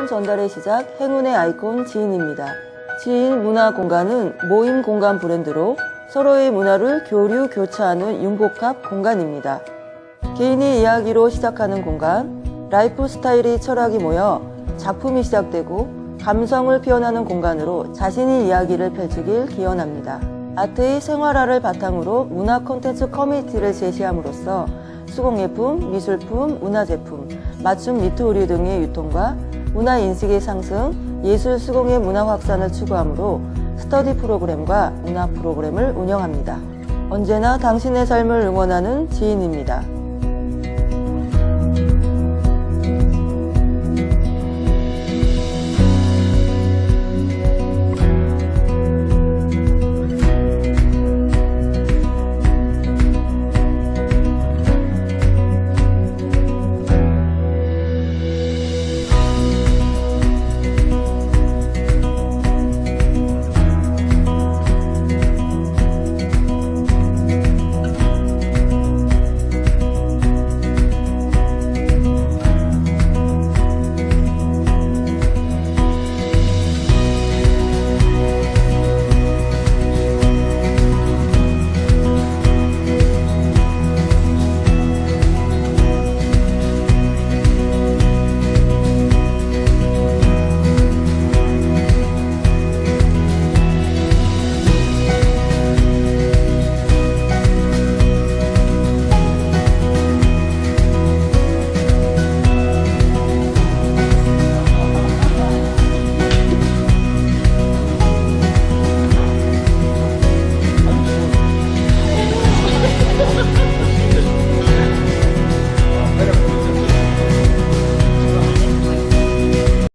칭찬 전달의 시작 행운의 아이콘 지인입니다. 지인 문화 공간은 모임 공간 브랜드로 서로의 문화를 교류 교차하는 융복합 공간입니다. 개인의 이야기로 시작하는 공간, 라이프 스타일이 철학이 모여 작품이 시작되고 감성을 표현하는 공간으로 자신의 이야기를 펼치길 기원합니다. 아트의 생활화를 바탕으로 문화 콘텐츠 커뮤니티를 제시함으로써 수공예품, 미술품, 문화제품, 맞춤 미트 의류 등의 유통과 문화 인식의 상승, 예술 수공의 문화 확산을 추구하므로 스터디 프로그램과 문화 프로그램을 운영합니다. 언제나 당신의 삶을 응원하는 지인입니다.